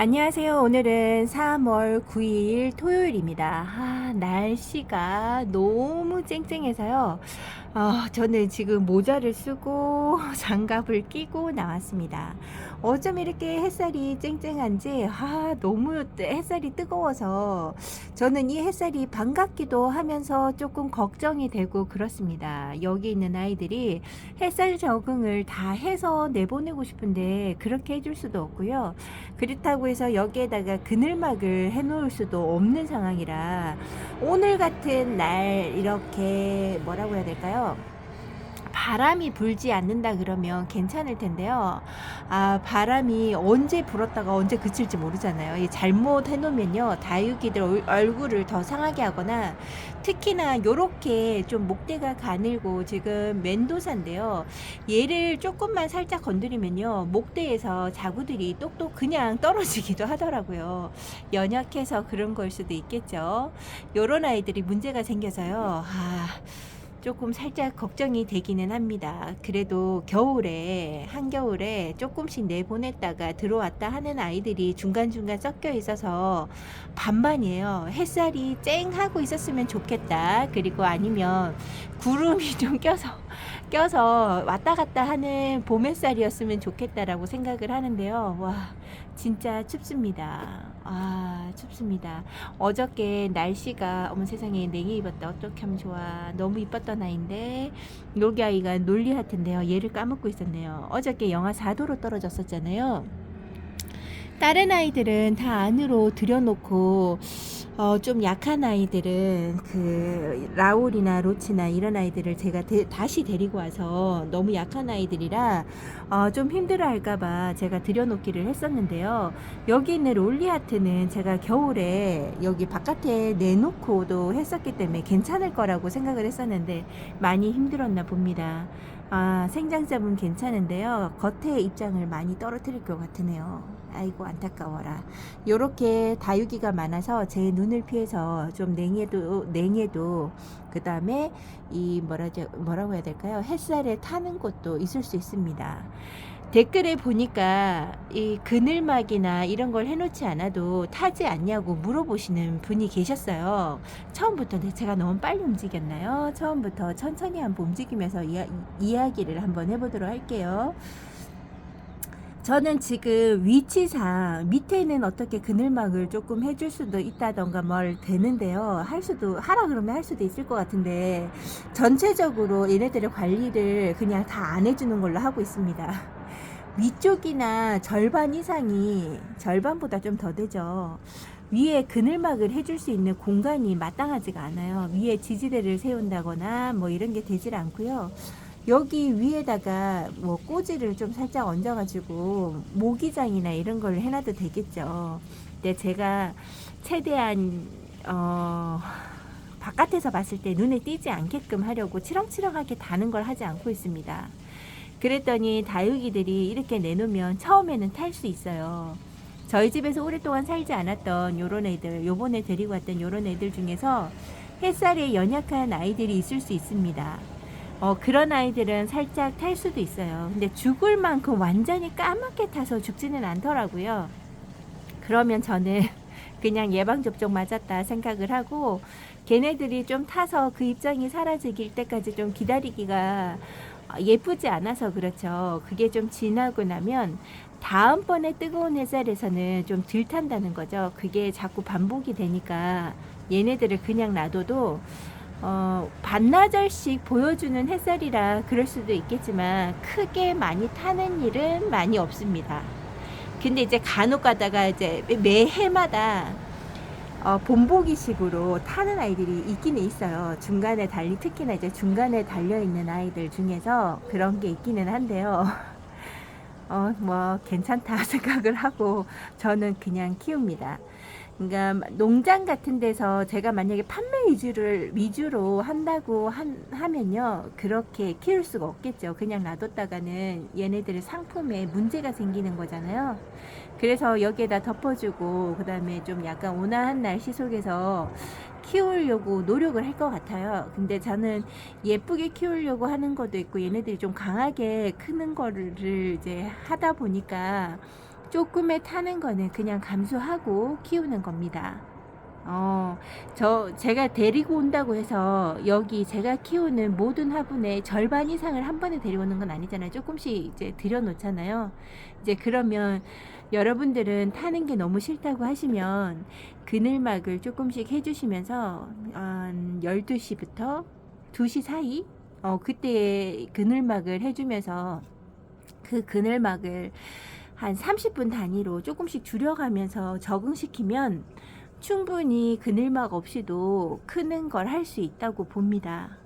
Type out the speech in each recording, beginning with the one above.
안녕하세요. 오늘은 3월 9일 토요일입니다. 아, 날씨가 너무 쨍쨍해서요. 아, 저는 지금 모자를 쓰고 장갑을 끼고 나왔습니다. 어쩜 이렇게 햇살이 쨍쨍한지 아, 너무 햇살이 뜨거워서 저는 이 햇살이 반갑기도 하면서 조금 걱정이 되고 그렇습니다. 여기 있는 아이들이 햇살 적응을 다 해서 내보내고 싶은데 그렇게 해줄 수도 없고요. 그렇다고 해서 여기에다가 그늘막을 해놓을 수도 없는 상황이라 오늘 같은 날 이렇게 뭐라고 해야 될까요? 바람이 불지 않는다 그러면 괜찮을 텐데요. 아, 바람이 언제 불었다가 언제 그칠지 모르잖아요. 이 잘못 해놓으면요. 다육이들 얼- 얼굴을 더 상하게 하거나 특히나 요렇게 좀 목대가 가늘고 지금 멘도사인데요. 얘를 조금만 살짝 건드리면요. 목대에서 자구들이 똑똑 그냥 떨어지기도 하더라고요. 연약해서 그런 걸 수도 있겠죠. 요런 아이들이 문제가 생겨서요. 아, 조금 살짝 걱정이 되기는 합니다. 그래도 겨울에 한겨울에 조금씩 내보냈다가 들어왔다 하는 아이들이 중간중간 섞여 있어서 반반이에요. 햇살이 쨍 하고 있었으면 좋겠다. 그리고 아니면 구름이 좀 껴서 껴서 왔다 갔다 하는 봄 햇살이었으면 좋겠다라고 생각을 하는데요. 와, 진짜 춥습니다. 아, 춥습니다. 어저께 날씨가 어머 세상에 냉이 입었다 어떻게 하면 좋아 너무 이뻤던 아이인데 여기 아이가 논리하트인데요 얘를 까먹고 있었네요 어저께 영하 4도로 떨어졌었잖아요 다른 아이들은 다 안으로 들여놓고 어, 좀 약한 아이들은 그 라울이나 로치나 이런 아이들을 제가 데- 다시 데리고 와서 너무 약한 아이들이라 어, 좀 힘들어할까봐 제가 들여놓기를 했었는데요. 여기 있는 롤리하트는 제가 겨울에 여기 바깥에 내놓고도 했었기 때문에 괜찮을 거라고 생각을 했었는데 많이 힘들었나 봅니다. 아, 생장점은 괜찮은데요. 겉에 입장을 많이 떨어뜨릴 것 같으네요. 아이고, 안타까워라. 요렇게 다육이가 많아서 제 눈을 피해서 좀 냉해도, 냉해도, 그 다음에 이 뭐라죠, 뭐라고 해야 될까요? 햇살에 타는 곳도 있을 수 있습니다. 댓글에 보니까 이 그늘막이나 이런 걸 해놓지 않아도 타지 않냐고 물어보시는 분이 계셨어요. 처음부터 네, 제가 너무 빨리 움직였나요? 처음부터 천천히 한번 움직이면서 이야, 이야기를 한번 해보도록 할게요. 저는 지금 위치상 밑에는 어떻게 그늘막을 조금 해줄 수도 있다던가 뭘 되는데요. 할 수도 하라 그러면 할 수도 있을 것 같은데 전체적으로 얘네들의 관리를 그냥 다 안 해주는 걸로 하고 있습니다. 위쪽이나 절반 이상이 절반보다 좀 더 되죠. 위에 그늘막을 해줄 수 있는 공간이 마땅하지가 않아요. 위에 지지대를 세운다거나 뭐 이런 게 되질 않고요. 여기 위에다가 뭐 꼬지를 좀 살짝 얹어가지고 모기장이나 이런 걸 해놔도 되겠죠. 근데 제가 최대한 어 바깥에서 봤을 때 눈에 띄지 않게끔 하려고 치렁치렁하게 다는 걸 하지 않고 있습니다. 그랬더니 다육이들이 이렇게 내놓으면 처음에는 탈 수 있어요. 저희 집에서 오랫동안 살지 않았던 요런 애들, 요번에 데리고 왔던 요런 애들 중에서 햇살에 연약한 아이들이 있을 수 있습니다. 어, 그런 아이들은 살짝 탈 수도 있어요. 근데 죽을 만큼 완전히 까맣게 타서 죽지는 않더라고요. 그러면 저는 그냥 예방접종 맞았다 생각을 하고 걔네들이 좀 타서 그 입장이 사라지길 때까지 좀 기다리기가 예쁘지 않아서 그렇죠. 그게 좀 지나고 나면 다음번에 뜨거운 햇살에서는 좀 덜 탄다는 거죠. 그게 자꾸 반복이 되니까 얘네들을 그냥 놔둬도 어, 반나절씩 보여주는 햇살이라 그럴 수도 있겠지만 크게 많이 타는 일은 많이 없습니다. 근데 이제 간혹 가다가 이제 매 해마다 어, 본보기식으로 타는 아이들이 있기는 있어요. 중간에 달리 특히나 이제 중간에 달려 있는 아이들 중에서 그런 게 있기는 한데요. 어, 뭐 괜찮다 생각을 하고 저는 그냥 키웁니다. 그러니까 농장 같은 데서 제가 만약에 판매 위주를 위주로 한다고 한, 하면요 그렇게 키울 수가 없겠죠. 그냥 놔뒀다가는 얘네들의 상품에 문제가 생기는 거잖아요. 그래서 여기에다 덮어주고 그 다음에 좀 약간 온화한 날씨 속에서 키우려고 노력을 할 것 같아요. 근데 저는 예쁘게 키우려고 하는 것도 있고 얘네들이 좀 강하게 크는 거를 이제 하다 보니까 조금의 타는 거는 그냥 감수하고 키우는 겁니다. 어, 저, 제가 데리고 온다고 해서 여기 제가 키우는 모든 화분의 절반 이상을 한 번에 데리고 오는 건 아니잖아요. 조금씩 이제 들여놓잖아요. 이제 그러면 여러분들은 타는 게 너무 싫다고 하시면 그늘막을 조금씩 해주시면서 한 12시부터 2시 사이 어, 그때 그늘막을 해주면서 그 그늘막을 한 30분 단위로 조금씩 줄여가면서 적응시키면 충분히 그늘막 없이도 크는 걸 할 수 있다고 봅니다.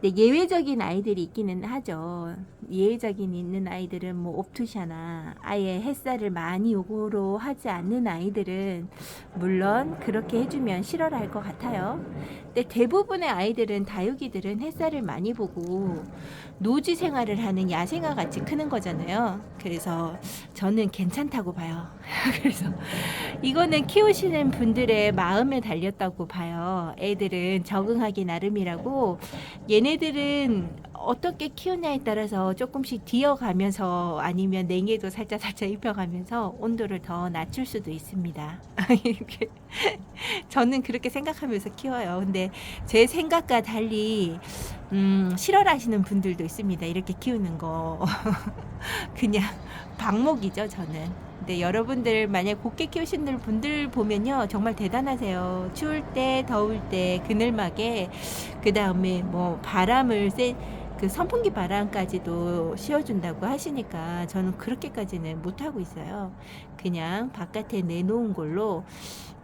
근데 예외적인 아이들이 있기는 하죠. 예외적인 있는 아이들은 뭐 옵투샤나 아예 햇살을 많이 요구로 하지 않는 아이들은 물론 그렇게 해주면 싫어할 것 같아요. 근데 대부분의 아이들은 다육이들은 햇살을 많이 보고 노지 생활을 하는 야생화 같이 크는 거잖아요. 그래서 저는 괜찮다고 봐요. 그래서 이거는 키우시는 분들의 마음에 달렸다고 봐요. 애들은 적응하기 나름이라고 얘 네들은 어떻게 키우냐에 따라서 조금씩 뒤어가면서 아니면 냉해도 살짝 살짝 입혀가면서 온도를 더 낮출 수도 있습니다. 저는 그렇게 생각하면서 키워요. 근데 제 생각과 달리 음, 싫어하시는 분들도 있습니다. 이렇게 키우는 거 그냥 방목이죠. 저는. 근데 여러분들 만약 곱게 키우시는 분들 보면요 정말 대단하세요. 추울 때, 더울 때 그늘막에 그 다음에 뭐 바람을 쐬, 그 선풍기 바람까지도 씌워준다고 하시니까 저는 그렇게까지는 못 하고 있어요. 그냥 바깥에 내놓은 걸로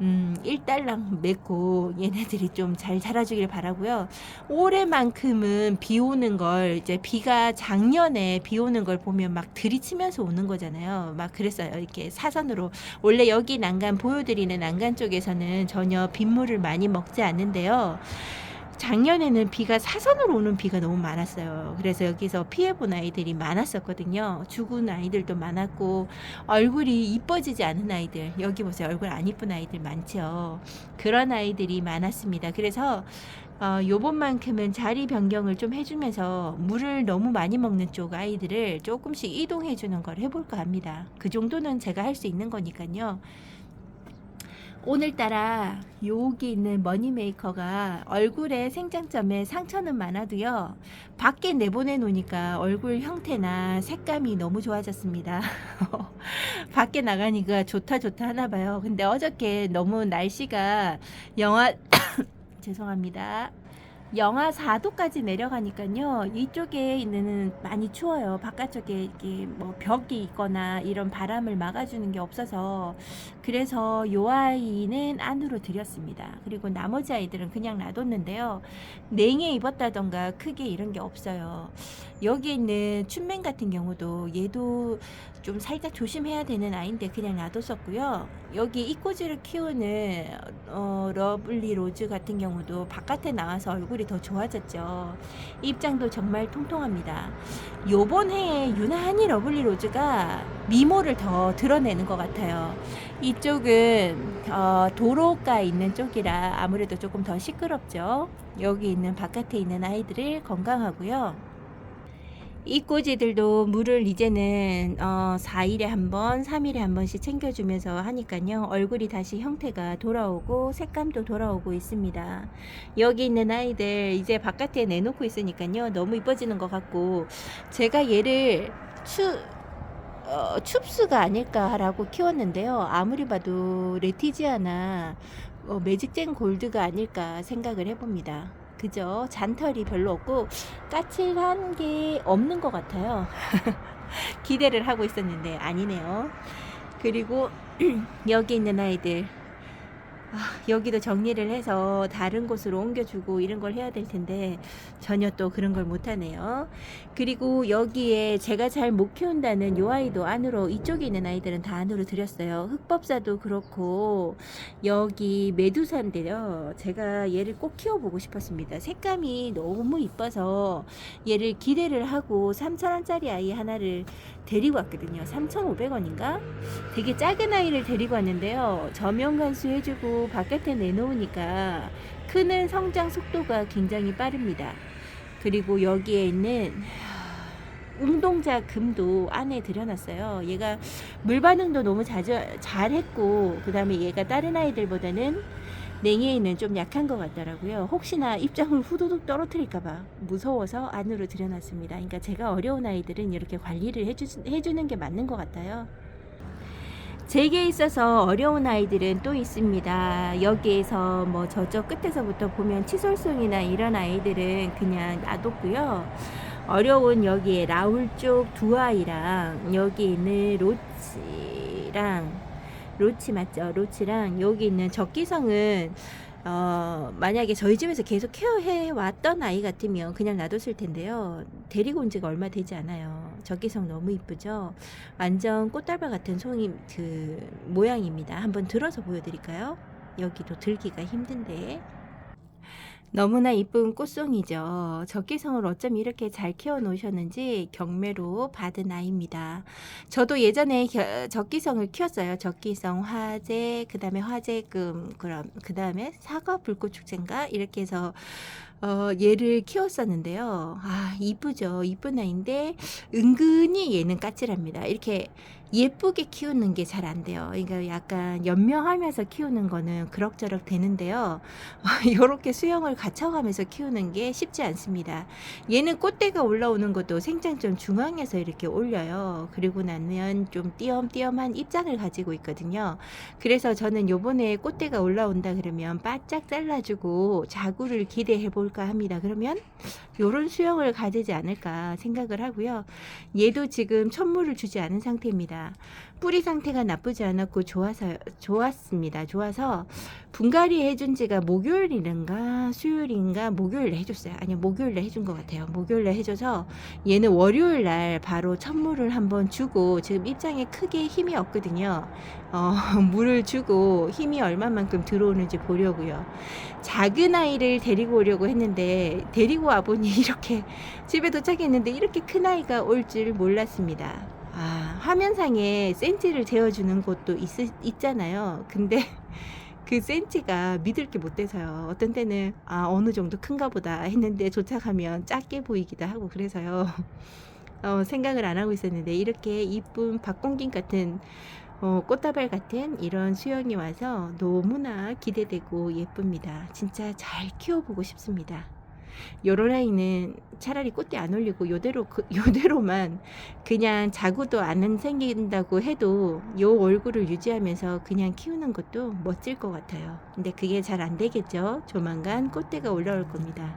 음, 일달랑 맺고 얘네들이 좀 잘 자라주길 바라고요. 올해만큼 은 비 오는 걸 이제 비가 작년에 비 오는 걸 보면 막 들이치면서 오는 거잖아요. 막 그랬어요. 이렇게 사선으로 원래 여기 난간 보여드리는 난간 쪽에서는 전혀 빗물을 많이 먹지 않는데요. 작년에는 비가 사선으로 오는 비가 너무 많았어요. 그래서 여기서 피해본 아이들이 많았었거든요. 죽은 아이들도 많았고, 얼굴이 이뻐지지 않은 아이들, 여기 보세요. 얼굴 안 이쁜 아이들 많죠. 그런 아이들이 많았습니다. 그래서, 어, 요번만큼은 자리 변경을 좀 해주면서 물을 너무 많이 먹는 쪽 아이들을 조금씩 이동해주는 걸 해볼까 합니다. 그 정도는 제가 할 수 있는 거니까요. 오늘따라 여기 있는 머니메이커가 얼굴에 생장점에 상처는 많아도요 밖에 내보내 놓으니까 얼굴 형태나 색감이 너무 좋아졌습니다 밖에 나가니까 좋다 좋다 하나 봐요 근데 어저께 너무 날씨가 영하 죄송합니다 영하 4도까지 내려가니까요. 이쪽에 있는 많이 추워요. 바깥쪽에 이렇게 뭐 벽이 있거나 이런 바람을 막아주는 게 없어서 그래서 요 아이는 안으로 들였습니다. 그리고 나머지 아이들은 그냥 놔뒀는데요. 냉해 입었다던가 크게 이런 게 없어요. 여기 있는 춘맨 같은 경우도 얘도 좀 살짝 조심해야 되는 아이인데 그냥 놔뒀었고요. 여기 이꼬지를 키우는 어, 러블리 로즈 같은 경우도 바깥에 나와서 얼굴이 더 좋아졌죠. 입장도 정말 통통합니다. 요번 해에 유난히 러블리 로즈가 미모를 더 드러내는 것 같아요. 이쪽은 어, 도로가 있는 쪽이라 아무래도 조금 더 시끄럽죠. 여기 있는 바깥에 있는 아이들을 건강하고요. 이 꼬지들도 물을 이제는 어, 4일에 한 번, 3일에 한 번씩 챙겨주면서 하니까요. 얼굴이 다시 형태가 돌아오고 색감도 돌아오고 있습니다. 여기 있는 아이들 이제 바깥에 내놓고 있으니까요. 너무 이뻐지는 것 같고 제가 얘를 추 어, 춥스가 아닐까라고 키웠는데요. 아무리 봐도 레티지아나 어, 매직젠 골드가 아닐까 생각을 해봅니다. 그죠? 잔털이 별로 없고 까칠한 게 없는 것 같아요. 기대를 하고 있었는데 아니네요. 그리고 여기 있는 아이들 아, 여기도 정리를 해서 다른 곳으로 옮겨주고 이런 걸 해야 될 텐데 전혀 또 그런 걸 못하네요. 그리고 여기에 제가 잘 못 키운다는 요 아이도 안으로 이쪽에 있는 아이들은 다 안으로 들였어요. 흑법사도 그렇고 여기 메두사인데요. 제가 얘를 꼭 키워보고 싶었습니다. 색감이 너무 이뻐서 얘를 기대를 하고 3,000원짜리 아이 하나를 데리고 왔거든요. 3,500원인가? 되게 작은 아이를 데리고 왔는데요. 저명 간수 해주고 바깥에 내놓으니까 크는 성장 속도가 굉장히 빠릅니다. 그리고 여기에 있는 운동자 금도 안에 들여놨어요. 얘가 물 반응도 너무 자주 잘했고 그 다음에 얘가 다른 아이들보다는 냉이에는 좀 약한 것 같더라고요. 혹시나 입장을 후두둑 떨어뜨릴까봐 무서워서 안으로 들여놨습니다. 그러니까 제가 어려운 아이들은 이렇게 관리를 해주, 해주는 게 맞는 것 같아요. 제게 있어서 어려운 아이들은 또 있습니다. 여기에서 뭐 저쪽 끝에서부터 보면 치솔송이나 이런 아이들은 그냥 놔뒀고요. 어려운 여기에 라울 쪽 두 아이랑 여기 있는 로치랑 로치 맞죠? 로치랑 여기 있는 적기성은 어, 만약에 저희 집에서 계속 케어해 왔던 아이 같으면 그냥 놔뒀을 텐데요. 데리고 온 지가 얼마 되지 않아요. 적기성 너무 이쁘죠? 완전 꽃다발 같은 송이 그 모양입니다. 한번 들어서 보여드릴까요? 여기도 들기가 힘든데. 너무나 이쁜 꽃송이죠. 적기성을 어쩜 이렇게 잘 키워 놓으셨는지 경매로 받은 아이입니다. 저도 예전에 겨- 적기성을 키웠어요. 적기성, 화재, 그 다음에 화재금, 그럼 그 다음에 사과 불꽃 축제인가 이렇게 해서 어, 얘를 키웠었는데요. 아 이쁘죠. 이쁜 아이인데 은근히 얘는 까칠합니다. 이렇게 예쁘게 키우는 게 잘 안 돼요. 그러니까 약간 연명하면서 키우는 거는 그럭저럭 되는데요. 이렇게 수영을 갖춰가면서 키우는 게 쉽지 않습니다. 얘는 꽃대가 올라오는 것도 생장점 중앙에서 이렇게 올려요. 그리고 나면 좀 띄엄띄엄한 입장을 가지고 있거든요. 그래서 저는 요번에 꽃대가 올라온다 그러면 바짝 잘라주고 자구를 기대해 볼까 합니다. 그러면 요런 수영을 가지지 않을까 생각을 하고요. 얘도 지금 천물을 주지 않은 상태입니다. 뿌리 상태가 나쁘지 않았고 좋아서 좋았습니다. 좋아서 분갈이 해준 지가 목요일인가 수요일인가 목요일에 해줬어요. 아니 목요일에 해준 것 같아요. 목요일에 해줘서 얘는 월요일 날 바로 천물을 한번 주고 지금 입장에 크게 힘이 없거든요. 어, 물을 주고 힘이 얼마만큼 들어오는지 보려고요. 작은 아이를 데리고 오려고 했는데 데리고 와보니 이렇게 집에 도착했는데 이렇게 큰 아이가 올 줄 몰랐습니다. 아, 화면상에 센치를 재어주는 곳도 있, 있잖아요. 근데 그 센치가 믿을 게 못 돼서요. 어떤 때는 아, 어느 정도 큰가 보다 했는데 도착하면 작게 보이기도 하고 그래서요. 어, 생각을 안 하고 있었는데 이렇게 이쁜 박공긴 같은 어, 꽃다발 같은 이런 수영이 와서 너무나 기대되고 예쁩니다. 진짜 잘 키워보고 싶습니다. 요런 아이는 차라리 꽃대 안 올리고 요대로 그, 요대로만 그냥 자구도 안 생긴다고 해도 요 얼굴을 유지하면서 그냥 키우는 것도 멋질 것 같아요. 근데 그게 잘 안 되겠죠. 조만간 꽃대가 올라올 겁니다.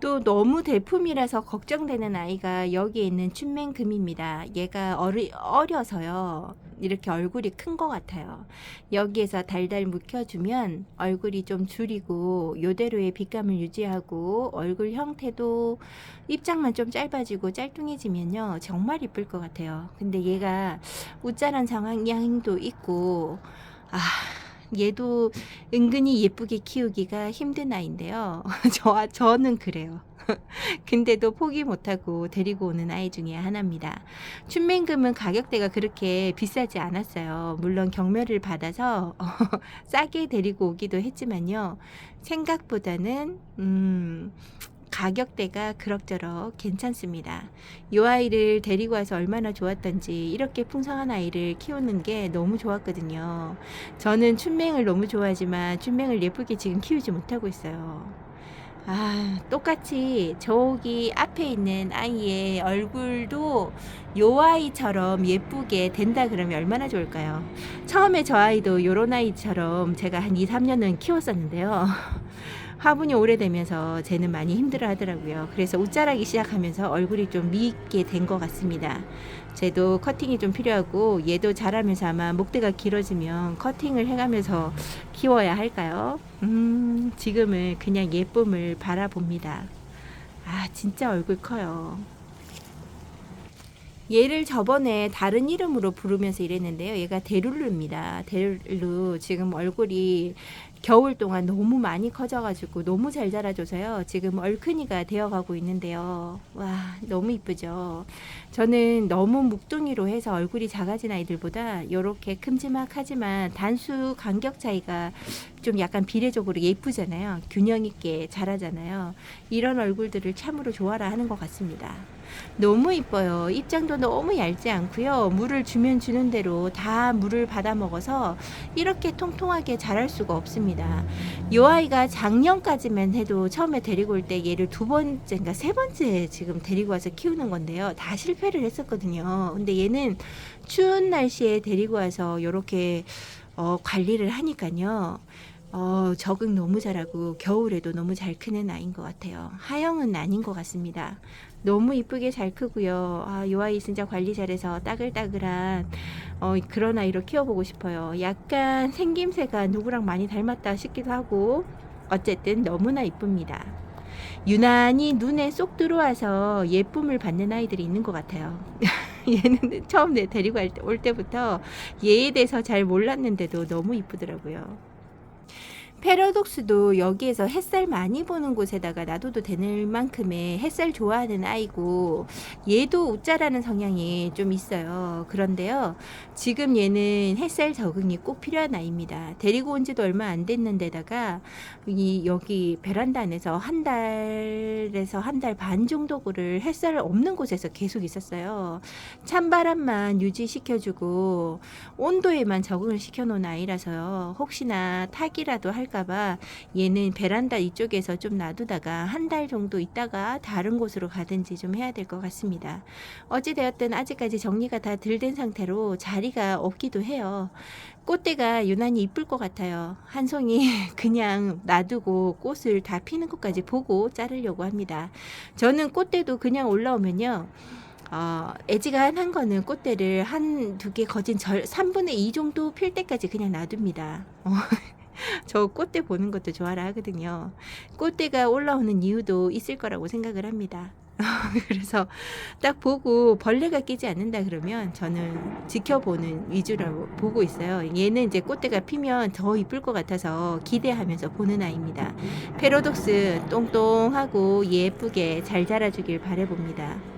또 너무 대품이라서 걱정되는 아이가 여기에 있는 춘맹금입니다. 얘가 어리, 어려서요. 이렇게 얼굴이 큰 것 같아요. 여기에서 달달 묵혀주면 얼굴이 좀 줄이고 요대로의 빛감을 유지하고 얼굴 형태도 입장만 좀 짧아지고 짤뚱해지면요. 정말 이쁠 것 같아요. 근데 얘가 웃자란 상황도 있고 아 얘도 은근히 예쁘게 키우기가 힘든 아이인데요. 저, 저는 그래요. 근데도 포기 못하고 데리고 오는 아이 중에 하나입니다. 춘맹금은 가격대가 그렇게 비싸지 않았어요. 물론 경매를 받아서 싸게 데리고 오기도 했지만요. 생각보다는, 음, 가격대가 그럭저럭 괜찮습니다. 이 아이를 데리고 와서 얼마나 좋았던지 이렇게 풍성한 아이를 키우는 게 너무 좋았거든요. 저는 춘맹을 너무 좋아하지만 춘맹을 예쁘게 지금 키우지 못하고 있어요. 아, 똑같이 저기 앞에 있는 아이의 얼굴도 요 아이처럼 예쁘게 된다 그러면 얼마나 좋을까요? 처음에 저 아이도 요런 아이처럼 제가 한 2, 3년은 키웠었는데요. 화분이 오래되면서 쟤는 많이 힘들어 하더라고요. 그래서 웃자라기 시작하면서 얼굴이 좀 미있게 된 것 같습니다. 쟤도 커팅이 좀 필요하고 얘도 자라면서 아마 목대가 길어지면 커팅을 해가면서 키워야 할까요? 음, 지금은 그냥 예쁨을 바라봅니다. 아, 진짜 얼굴 커요. 얘를 저번에 다른 이름으로 부르면서 이랬는데요. 얘가 데룰루입니다. 데룰루 지금 얼굴이 겨울 동안 너무 많이 커져가지고 너무 잘 자라줘서요. 지금 얼큰이가 되어가고 있는데요. 와 너무 이쁘죠. 저는 너무 묵둥이로 해서 얼굴이 작아진 아이들보다 이렇게 큼지막하지만 단수 간격 차이가 좀 약간 비례적으로 예쁘잖아요. 균형 있게 자라잖아요. 이런 얼굴들을 참으로 좋아라 하는 것 같습니다. 너무 이뻐요. 입장도 너무 얇지 않고요. 물을 주면 주는 대로 다 물을 받아 먹어서 이렇게 통통하게 자랄 수가 없습니다. 이 아이가 작년까지만 해도 처음에 데리고 올 때 얘를 두 번째인가 세 번째 지금 데리고 와서 키우는 건데요. 다 실패를 했었거든요. 근데 얘는 추운 날씨에 데리고 와서 이렇게 어, 관리를 하니까요. 어, 적응 너무 잘하고 겨울에도 너무 잘 크는 아이인 것 같아요. 하영은 아닌 것 같습니다. 너무 이쁘게 잘 크고요. 아, 이 아이 진짜 관리 잘해서 따글따글한 어, 그런 아이로 키워보고 싶어요. 약간 생김새가 누구랑 많이 닮았다 싶기도 하고 어쨌든 너무나 이쁩니다. 유난히 눈에 쏙 들어와서 예쁨을 받는 아이들이 있는 것 같아요. 얘는 처음 내 데리고 올 때부터 얘에 대해서 잘 몰랐는데도 너무 이쁘더라고요. 패러독스도 여기에서 햇살 많이 보는 곳에다가 놔둬도 되는 만큼의 햇살 좋아하는 아이고 얘도 웃자라는 성향이 좀 있어요. 그런데요. 지금 얘는 햇살 적응이 꼭 필요한 아이입니다. 데리고 온 지도 얼마 안 됐는데다가 이 여기 베란다 안에서 한 달에서 한 달 반 정도를 햇살 없는 곳에서 계속 있었어요. 찬바람만 유지시켜주고 온도에만 적응을 시켜놓은 아이라서요. 혹시나 타기라도 할 까봐 얘는 베란다 이쪽에서 좀 놔두다가 한 달 정도 있다가 다른 곳으로 가든지 좀 해야 될 것 같습니다. 어찌되었든 아직까지 정리가 다 덜 된 상태로 자리가 없기도 해요. 꽃대가 유난히 이쁠 것 같아요. 한 송이 그냥 놔두고 꽃을 다 피는 것까지 보고 자르려고 합니다. 저는 꽃대도 그냥 올라오면요. 어, 애지간한 거는 꽃대를 한 두 개 거진 절 3분의 2 정도 필 때까지 그냥 놔둡니다. 어, 저 꽃대 보는 것도 좋아라 하거든요. 꽃대가 올라오는 이유도 있을 거라고 생각을 합니다. 그래서 딱 보고 벌레가 끼지 않는다 그러면 저는 지켜보는 위주로 보고 있어요. 얘는 이제 꽃대가 피면 더 이쁠 것 같아서 기대하면서 보는 아이입니다. 페로독스 똥똥하고 예쁘게 잘 자라주길 바래봅니다.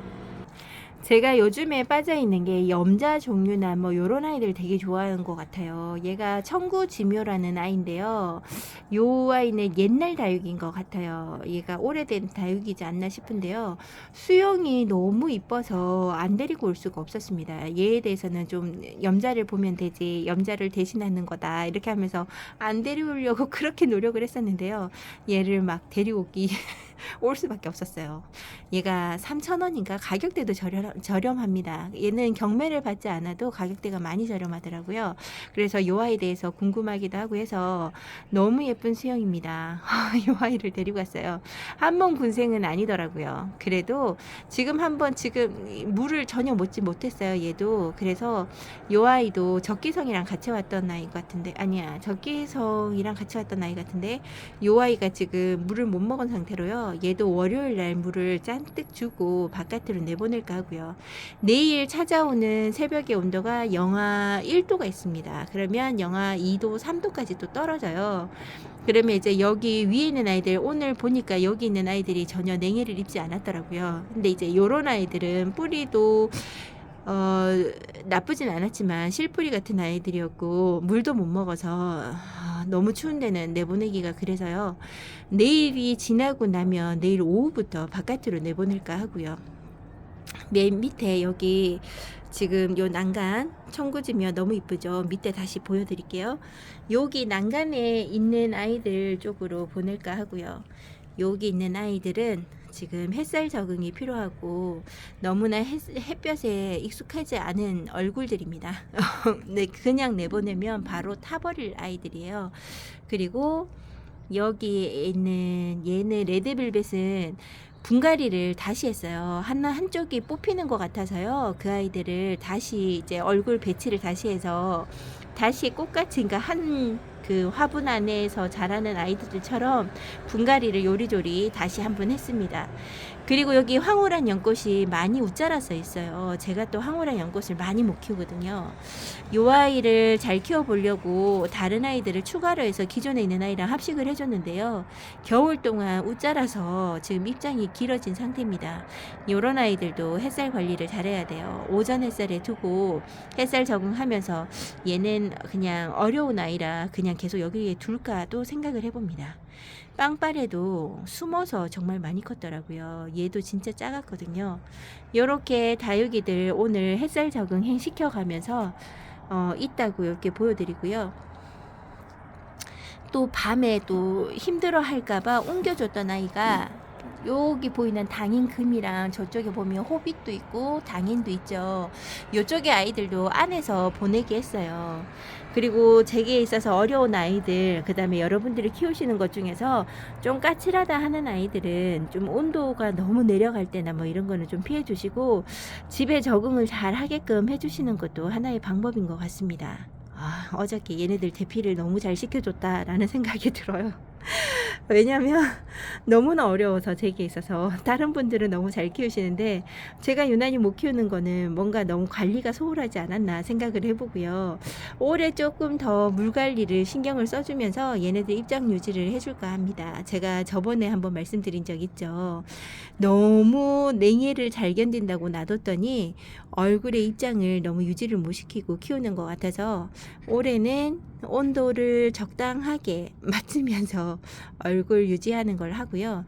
제가 요즘에 빠져 있는 게 염자 종류나 뭐 요런 아이들 되게 좋아하는 것 같아요. 얘가 청구지묘라는 아이인데요. 요 아이는 옛날 다육인 것 같아요. 얘가 오래된 다육이지 않나 싶은데요. 수영이 너무 이뻐서 안 데리고 올 수가 없었습니다. 얘에 대해서는 좀 염자를 보면 되지 염자를 대신하는 거다 이렇게 하면서 안 데려오려고 그렇게 노력을 했었는데요. 얘를 막 데리고 오기 올 수밖에 없었어요. 얘가 3,000원인가 가격대도 저렴, 저렴합니다. 얘는 경매를 받지 않아도 가격대가 많이 저렴하더라고요. 그래서 요 아이에 대해서 궁금하기도 하고 해서 너무 예쁜 수영입니다. 요 아이를 데리고 왔어요. 한번 군생은 아니더라고요. 그래도 지금 한번 지금 물을 전혀 먹지 못했어요. 얘도 그래서 요 아이도 적기성이랑 같이 왔던 아이 같은데 아니야 적기성이랑 같이 왔던 아이 같은데 요 아이가 지금 물을 못 먹은 상태로요. 얘도 월요일 날 물을 잔뜩 주고 바깥으로 내보낼까 하고요. 내일 찾아오는 새벽의 온도가 영하 1도가 있습니다. 그러면 영하 2도, 3도까지 또 떨어져요. 그러면 이제 여기 위에 있는 아이들 오늘 보니까 여기 있는 아이들이 전혀 냉해를 입지 않았더라고요. 근데 이제 요런 아이들은 뿌리도 어, 나쁘진 않았지만 실뿌리 같은 아이들이었고 물도 못 먹어서 아, 너무 추운 데는 내보내기가 그래서요. 내일이 지나고 나면 내일 오후부터 바깥으로 내보낼까 하고요. 맨 밑에 여기 지금 요 난간 청구지면 너무 이쁘죠. 밑에 다시 보여드릴게요. 여기 난간에 있는 아이들 쪽으로 보낼까 하고요. 여기 있는 아이들은 지금 햇살 적응이 필요하고 너무나 햇, 햇볕에 익숙하지 않은 얼굴들입니다. 네, 그냥 내보내면 바로 타버릴 아이들이에요. 그리고 여기에 있는 얘는 레드벨벳은 분갈이를 다시 했어요. 하나 한쪽이 뽑히는 것 같아서요. 그 아이들을 다시 이제 얼굴 배치를 다시 해서 다시 꽃같이 그러니까 한 그 화분 안에서 자라는 아이들처럼 분갈이를 요리조리 다시 한번 했습니다. 그리고 여기 황홀한 연꽃이 많이 웃자라서 있어요. 제가 또 황홀한 연꽃을 많이 못 키우거든요. 요 아이를 잘 키워보려고 다른 아이들을 추가로 해서 기존에 있는 아이랑 합식을 해줬는데요. 겨울 동안 웃자라서 지금 입장이 길어진 상태입니다. 요런 아이들도 햇살 관리를 잘해야 돼요. 오전 햇살에 두고 햇살 적응하면서 얘는 그냥 어려운 아이라 그냥 계속 여기에 둘까도 생각을 해봅니다. 빵빠레도 숨어서 정말 많이 컸더라고요. 얘도 진짜 작았거든요. 요렇게 다육이들 오늘 햇살 적응 시켜 가면서 어, 있다고 이렇게 보여드리고요. 또 밤에 또 힘들어 할까봐 옮겨줬던 아이가 여기 보이는 당인금이랑 저쪽에 보면 호빗도 있고 당인도 있죠. 이쪽에 아이들도 안에서 보내게 했어요. 그리고 제게 있어서 어려운 아이들, 그 다음에 여러분들이 키우시는 것 중에서 좀 까칠하다 하는 아이들은 좀 온도가 너무 내려갈 때나 뭐 이런 거는 좀 피해 주시고 집에 적응을 잘 하게끔 해주시는 것도 하나의 방법인 것 같습니다. 아, 어저께 얘네들 대피를 너무 잘 시켜줬다라는 생각이 들어요. 왜냐면 너무나 어려워서 제게 있어서 다른 분들은 너무 잘 키우시는데 제가 유난히 못 키우는 거는 뭔가 너무 관리가 소홀하지 않았나 생각을 해보고요. 올해 조금 더 물 관리를 신경을 써주면서 얘네들 입장 유지를 해줄까 합니다. 제가 저번에 한번 말씀드린 적 있죠. 너무 냉해를 잘 견딘다고 놔뒀더니 얼굴의 입장을 너무 유지를 못 시키고 키우는 것 같아서 올해는 온도를 적당하게 맞추면서 얼굴 유지하는 걸 하고요.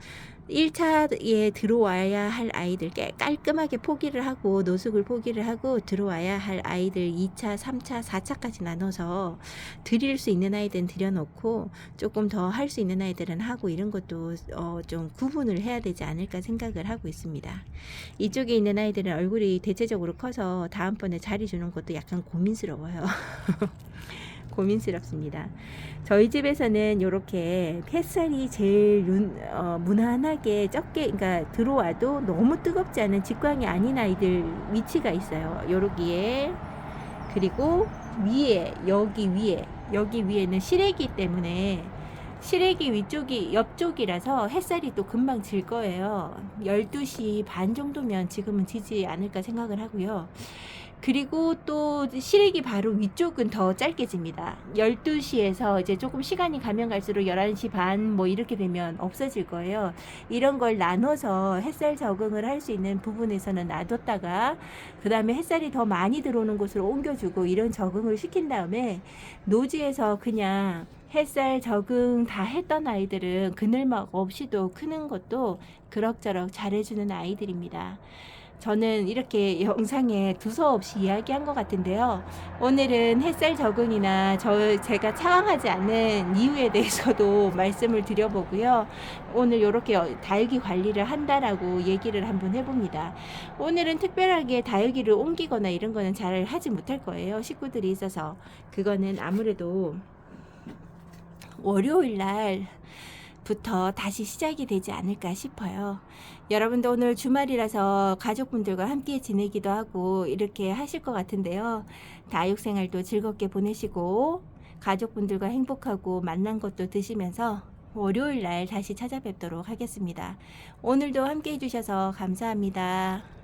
1차에 들어와야 할 아이들 깨- 깔끔하게 포기를 하고 노숙을 포기를 하고 들어와야 할 아이들 2차, 3차, 4차까지 나눠서 드릴 수 있는 아이들은 들여놓고 조금 더 할 수 있는 아이들은 하고 이런 것도 어, 좀 구분을 해야 되지 않을까 생각을 하고 있습니다. 이쪽에 있는 아이들은 얼굴이 대체적으로 커서 다음번에 자리 주는 것도 약간 고민스러워요. 고민스럽습니다. 저희 집에서는 이렇게 햇살이 제일 윤- 어, 무난하게 적게 그러니까 들어와도 너무 뜨겁지 않은 직광이 아닌 아이들 위치가 있어요. 요러기에 그리고 위에 여기 위에 여기 위에는 실외기 때문에 실외기 위쪽이 옆쪽이라서 햇살이 또 금방 질 거예요. 12시 반 정도면 지금은 지지 않을까 생각을 하고요. 그리고 또 실외기 바로 위쪽은 더 짧게 집니다. 12시에서 이제 조금 시간이 가면 갈수록 11시 반 뭐 이렇게 되면 없어질 거예요. 이런 걸 나눠서 햇살 적응을 할 수 있는 부분에서는 놔뒀다가 그 다음에 햇살이 더 많이 들어오는 곳으로 옮겨주고 이런 적응을 시킨 다음에 노지에서 그냥 햇살 적응 다 했던 아이들은 그늘막 없이도 크는 것도 그럭저럭 잘해주는 아이들입니다. 저는 이렇게 영상에 두서없이 이야기한 것 같은데요. 오늘은 햇살 적응이나 저 제가 차강하지 않는 이유에 대해서도 말씀을 드려보고요. 오늘 이렇게 다육이 관리를 한다라고 얘기를 한번 해봅니다. 오늘은 특별하게 다육이를 옮기거나 이런 거는 잘 하지 못할 거예요. 식구들이 있어서 그거는 아무래도 월요일 날 부터 다시 시작이 되지 않을까 싶어요. 여러분도 오늘 주말이라서 가족분들과 함께 지내기도 하고 이렇게 하실 것 같은데요. 다육 생활도 즐겁게 보내시고 가족분들과 행복하고 만난 것도 드시면서 월요일 날 다시 찾아뵙도록 하겠습니다. 오늘도 함께 해주셔서 감사합니다.